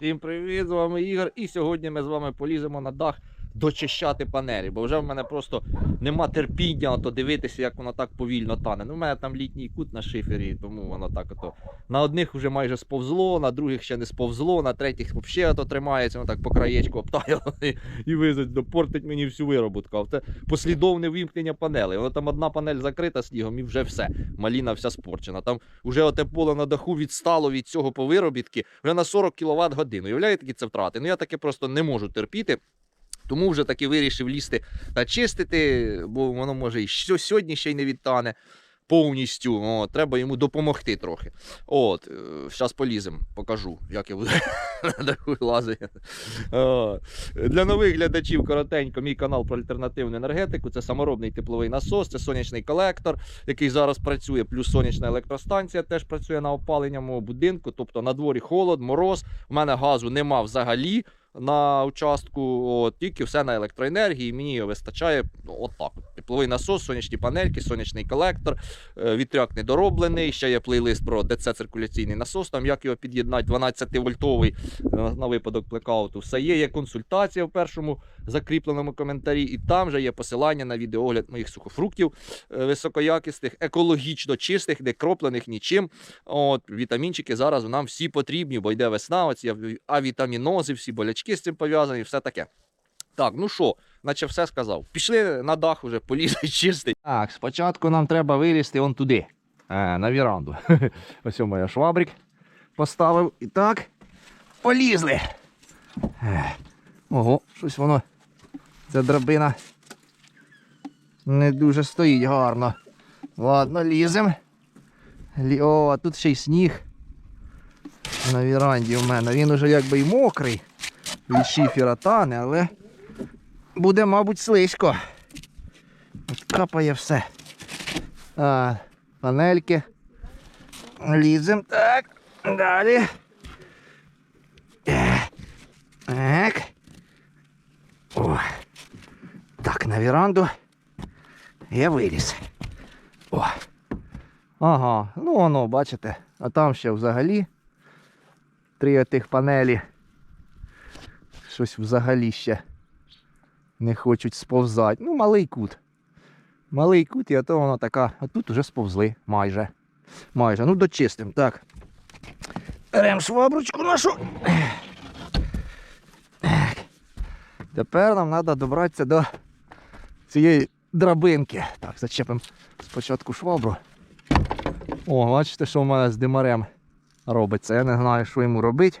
Всім привіт, з вами Ігор. І сьогодні ми з вами поліземо на дах дочищати панелі, бо вже в мене просто нема терпіння то дивитися, як воно так повільно тане. Ну, в мене там літній кут на шифері, тому воно так ото. На одних вже майже сповзло, на других ще не сповзло, на третіх взагалі ото тримається, воно так по краєчку обтає і, і визить, допортить мені всю вироботку. Це послідовне вимкнення панелей. Воно там одна панель закрита снігом і вже все. Маліна вся спорчена. Там вже оте поле на даху відстало від цього по виробітки вже на 40 кВт годину. Уявляєте, які це втрати? Ну я таке просто не можу терпіти. Тому вже таки вирішив лізти та чистити, бо воно може і сьогодні ще й не відтане повністю. О, треба йому допомогти трохи. От, зараз поліземо, покажу, як я буду лазити. Для нових глядачів коротенько, мій канал про альтернативну енергетику. Це саморобний тепловий насос, це сонячний колектор, який зараз працює, плюс сонячна електростанція теж працює на опалення мого будинку. Тобто на дворі холод, мороз. У мене газу нема взагалі на участку, от, тільки все на електроенергії. Мені його вистачає ну, от Тепловий насос, сонячні панельки, сонячний колектор, е, вітряк недороблений. Ще є плейлист про ДЦ-циркуляційний насос, там як його під'єднати, 12-вольтовий е, на випадок блекауту. Все є, є консультація в першому закріпленому коментарі, і там же є посилання на відеогляд моїх сухофруктів е, високоякісних, екологічно чистих, не кроплених нічим. От, вітамінчики зараз нам всі потрібні, бо йде весна, оці аві- авітамінози, всі болячки з цим пов'язані, все таке. Так, ну що, наче все сказав. Пішли на дах уже, полізли чистить. Так, спочатку нам треба вилізти он туди, е, на віранду. Ось моя швабрик поставив. І так, полізли. Е, Ого, щось воно. Ця драбина не дуже стоїть гарно. Ладно, лізем. Лі... О, тут ще й сніг. На віранді у мене. Він уже якби й мокрий. Від шифера але буде, мабуть, слизько. От Капає все. А, панельки. Лізем. Так. Далі. Е, Так. О. Так, на віранду. Я виліз. О. Ага, ну воно, бачите, а там ще взагалі три отих панелі. Щось взагалі ще не хочуть сповзати. Ну, малий кут. Малий кут, і ото воно така. А тут уже сповзли майже. Майже. Ну, дочистим. Так. Беремо швабручку нашу. Так. Тепер нам треба добратися до цієї драбинки. Так, зачепимо спочатку швабру. О, бачите, що в мене з димарем робиться. Я не знаю, що йому робити.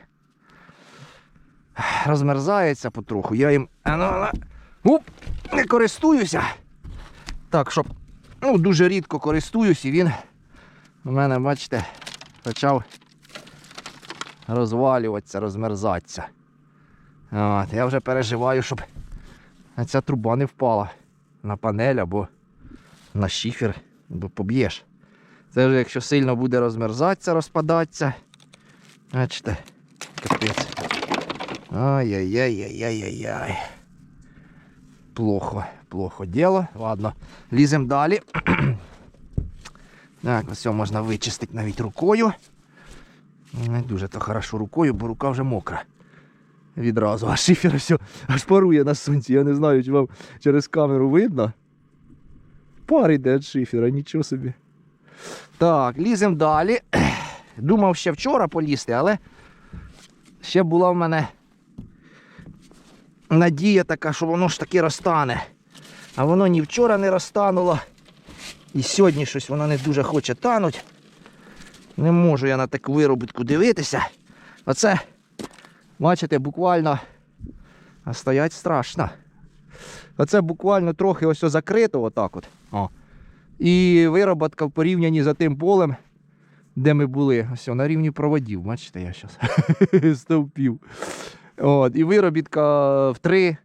Розмерзається потроху. Я їм ну, уп, не користуюся. Так, щоб ну, дуже рідко користуюсь, і він у мене, бачите, почав розвалюватися, розмерзатися. От, я вже переживаю, щоб ця труба не впала на панель або на шифер, бо поб'єш. Це вже якщо сильно буде розмерзатися, розпадатися. Бачите, капець. Ай-яй-яй-яй-яй-яй. Плохо, плохо діло. Ладно, ліземо далі. Так, цього можна вичистити навіть рукою. Не дуже то хорошо рукою, бо рука вже мокра. Відразу, а шифер все аж парує на сонці. Я не знаю, чи вам через камеру видно. Пар йде від шифера, нічого собі. Так, ліземо далі. Думав ще вчора полізти, але ще була в мене надія така, що воно ж таки розтане. А воно ні вчора не розтануло. І сьогодні щось воно не дуже хоче тануть. Не можу я на таку виробітку дивитися. Оце, бачите, буквально а стоять страшно. Оце буквально трохи ось закрито отак от. О. І вироботка в порівнянні за тим полем, де ми були. Ось на рівні проводів, бачите, я зараз стовпів. От, і виробітка в три.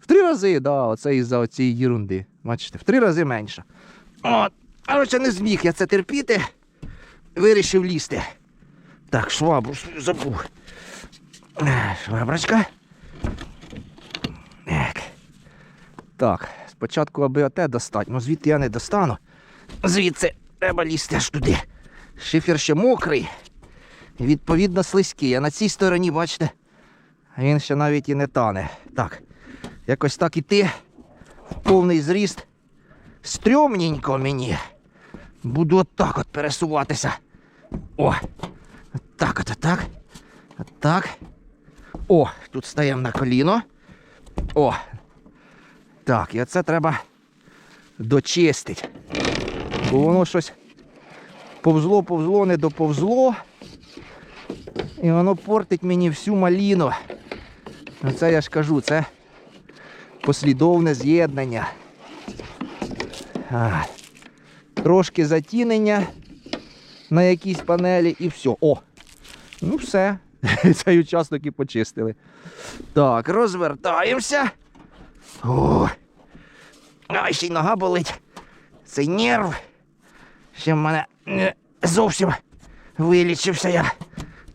В три рази, да, оце із-за цієї єрунди. Бачите, в три рази менше. От. Коротше, не зміг я це терпіти. Вирішив лізти. Так, швабру забув. Е, Шваброчка. Так. Так, спочатку аби оте достати, ну звідти я не достану. Звідси треба лізти аж туди. Шифер ще мокрий. Відповідно слизький. А на цій стороні, бачите, він ще навіть і не тане. Так, якось так іти в повний зріст. Стрьомненько мені. Буду отак от пересуватися. О! Так, от так. Так. О, тут стаємо на коліно. О. Так, і оце треба дочистити. Бо воно щось повзло, повзло, не доповзло. І воно портить мені всю маліну. Оце я ж кажу, це послідовне з'єднання. Трошки затінення на якійсь панелі і все. О! Ну все. Цей участок і почистили. Так, розвертаємося. О! Ай, ще й нога болить. Цей нерв. Ще в мене не зовсім вилічився я.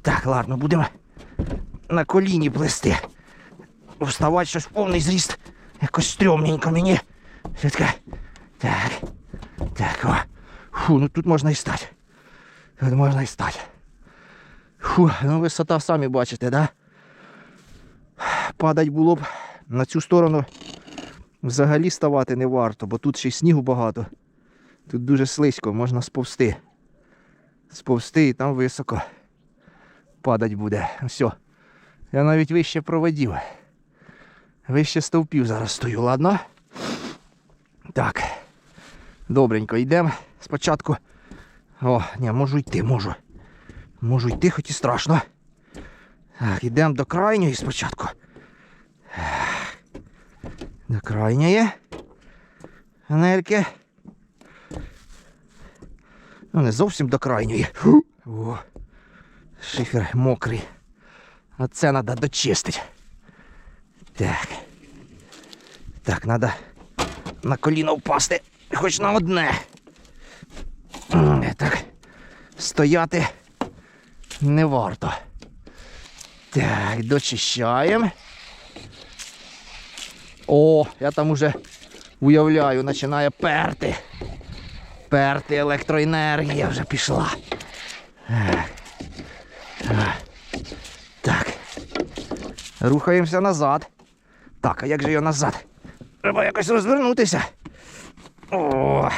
Так, ладно, будемо на коліні плести. Вставати щось в повний зріст. Якось стрьомненько мені. Таке? Так. Так, о. Фу, ну тут можна і стати. Тут можна і стати. Фу, ну висота самі бачите, да? Падать було б на цю сторону взагалі ставати не варто, бо тут ще й снігу багато. Тут дуже слизько, можна сповзти. Сповзти і там високо падать буде. Все. Я навіть вище проводів. Вище стовпів зараз стою, ладно? Так. Добренько, йдемо спочатку. О, ні, можу йти, можу. Можу йти, хоч і страшно. Так, йдемо до крайньої спочатку. До крайньої. Анельки. Ну, не зовсім до крайньої. О, шифер мокрий. Оце треба дочистити. Так. Так, треба на коліно впасти. Хоч на одне. Так. Стояти не варто. Так, дочищаємо. О, я там уже уявляю, починає перти. Перти електроенергія вже пішла. Так. Так. Рухаємося назад. Так, а як же його назад? Треба якось розвернутися. О,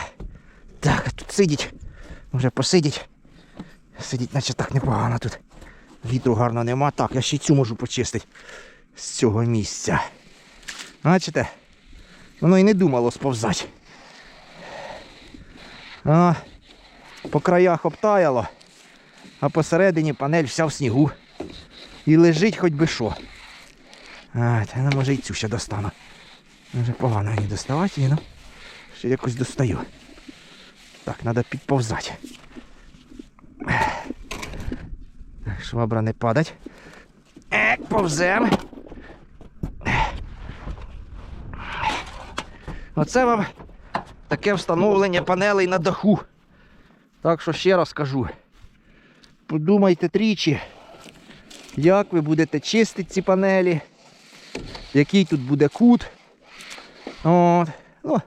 так, тут сидіть. Може посидіть. Сидіть, наче так непогано тут. Вітру гарно нема. Так, я ще й цю можу почистити з цього місця. Бачите? Воно і не думало сповзати. А, по краях обтаяло, а посередині панель вся в снігу. І лежить хоч би що. А, та ну, може і цю ще достану. Може погано мені доставати її, ну. Ще якось достаю. Так, треба підповзати. Швабра не падать. Ек, повзем. Оце вам таке встановлення панелей на даху. Так що ще раз кажу. Подумайте тричі, як ви будете чистити ці панелі, який тут буде кут. От. Ну,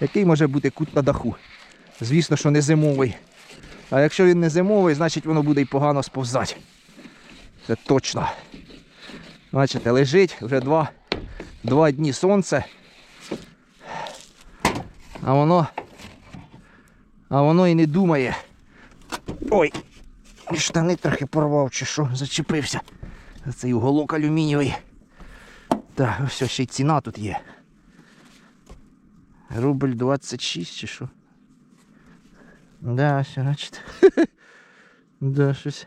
який може бути кут на даху. Звісно, що не зимовий. А якщо він не зимовий, значить воно буде й погано сповзати. Це точно. Бачите, лежить вже два, два дні сонце. А воно. А воно і не думає. Ой! Штани трохи порвав чи що, зачепився. Цей уголок алюмінієвий. Так, ось ще й ціна тут є. Рубль 26 чи що? Да, все, значить. да, щось.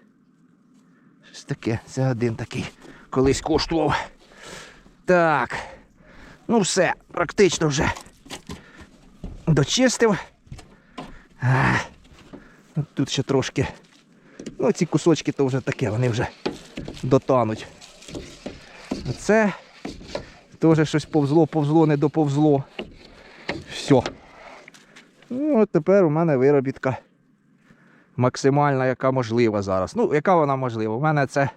Щось таке. Це один такий. Колись коштував. Так. Ну все, практично вже дочистив. А, тут ще трошки. Ну, ці кусочки то вже таке, вони вже дотануть. А це теж щось повзло, повзло, не доповзло. Все. Ну, от тепер у мене виробітка максимальна, яка можлива зараз. Ну, яка вона можлива? У мене це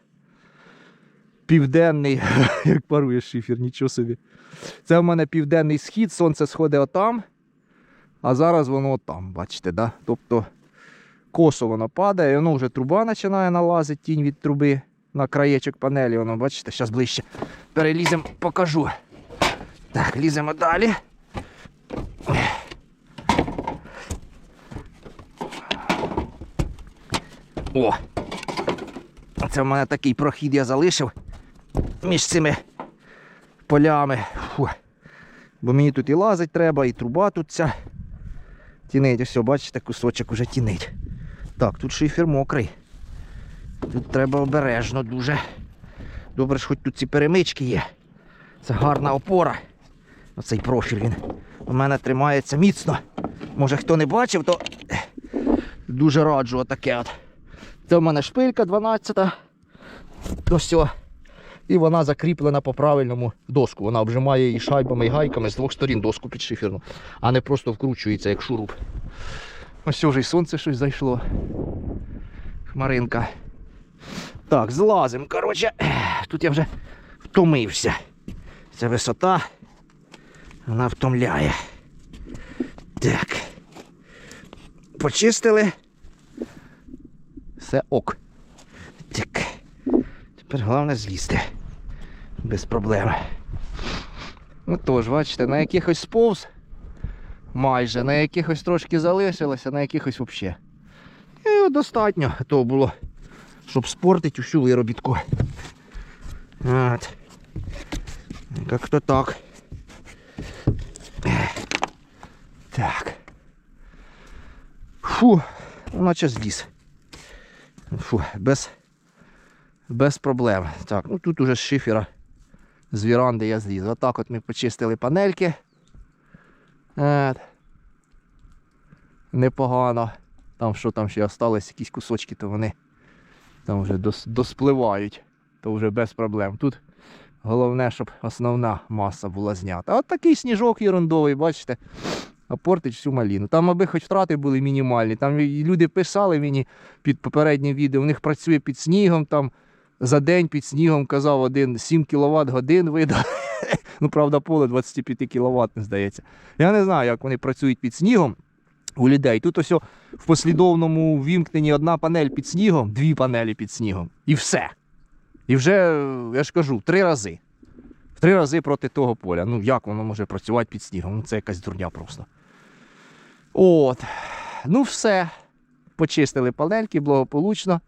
південний, як парує шифер, нічого собі. Це в мене південний схід, сонце сходить отам, а зараз воно там, бачите, да? Тобто косо воно падає, і воно вже труба починає налазити, тінь від труби на краєчок панелі. Воно, бачите, зараз ближче. Переліземо, покажу. Так, ліземо далі. О! Це в мене такий прохід я залишив між цими полями. Фу. Бо мені тут і лазить треба, і труба тут ця. Тінить, ось, бачите, кусочок уже тінить. Так, тут шифер мокрий. Тут треба обережно дуже. Добре, що хоч тут ці перемички є. Це гарна опора. Оцей профіль він у мене тримається міцно. Може хто не бачив, то дуже раджу отаке от. Це в мене шпилька 12. Ось. о. І вона закріплена по правильному доску. Вона обжимає її шайбами і гайками з двох сторін доску під шиферну, а не просто вкручується як шуруп. Ось вже й сонце щось зайшло. Хмаринка. Так, злазимо. Коротше, тут я вже втомився. Ця висота. Вона втомляє. Так. Почистили. Все ок. Так. Тепер головне злізти. Без проблем. Ну тож, бачите, на якихось сповз майже, на якихось трошки залишилося, на якихось взагалі. І достатньо того було, щоб спортити усю виробітку. От. Як-то так. Так. Фу, наче зліз. Фу, без, без проблем. Так, ну тут уже з шифера з віранди я зліз. Отак от ми почистили панельки. От. Непогано. Там що там ще осталось, якісь кусочки, то вони там вже дос, доспливають. То вже без проблем. Тут головне, щоб основна маса була знята. От такий сніжок ерундовий, бачите, а портить всю маліну. Там, аби хоч втрати були мінімальні. Там люди писали мені під попереднім відео, у них працює під снігом, там за день під снігом казав один 7 кВт годин видав. ну, правда, поле 25 кВт, здається. Я не знаю, як вони працюють під снігом у людей. Тут ось в послідовному вімкненні одна панель під снігом, дві панелі під снігом. І все. І вже, е, я ж кажу, три рази. В три рази проти того поля. Ну як воно може працювати під снігом? Ну це якась дурня просто. От. Ну все. Почистили панельки благополучно.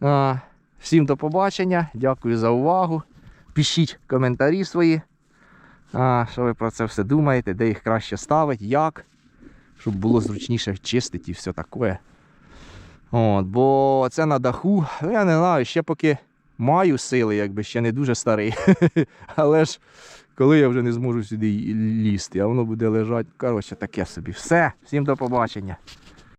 А, всім до побачення. Дякую за увагу. Пишіть коментарі свої. А, що ви про це все думаєте, де їх краще ставити, як, щоб було зручніше чистити і все таке. От, бо це на даху, ну, я не знаю, ще поки маю сили, якби ще не дуже старий. Але ж коли я вже не зможу сюди лізти, а воно буде лежати. Коротше, таке собі. Все, всім до побачення.